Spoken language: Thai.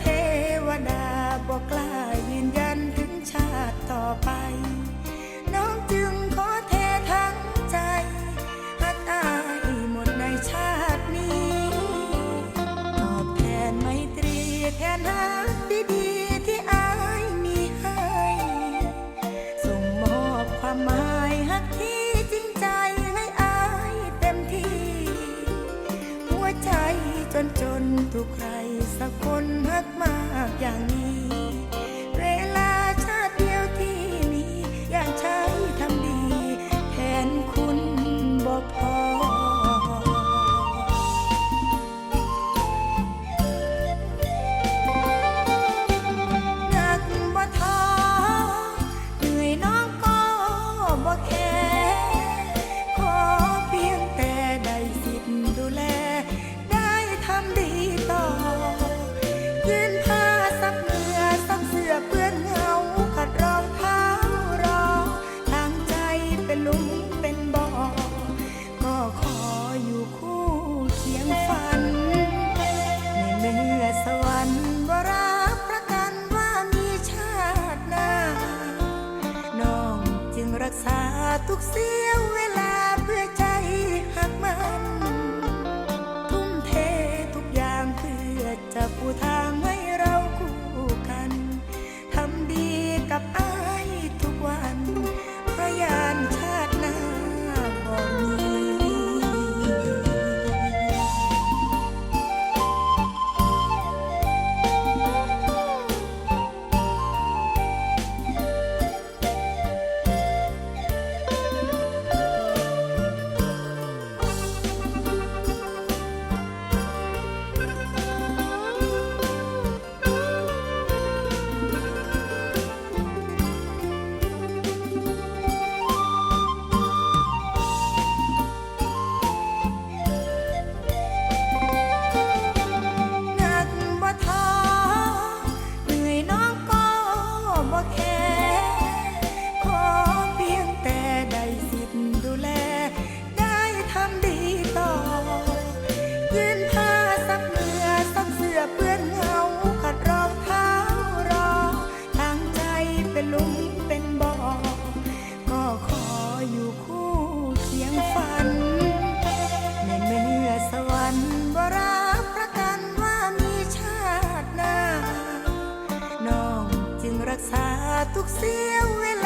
เทวดาบอกกล้ายืนยันถึงชาติต่อไป น้องจึงขอเททั้งใจให้ตายหมดในชาตินี้ตอบแทนไมตรีแทนหักดีที่อายมีให้ ส่งมอบความหมาย 让 รักษาทุกเสี้ยวเวลาเพื่อใจหักมัน ทุ่มเททุกอย่างเพื่อจะผู้ท ทุกเสี้ยวเวลา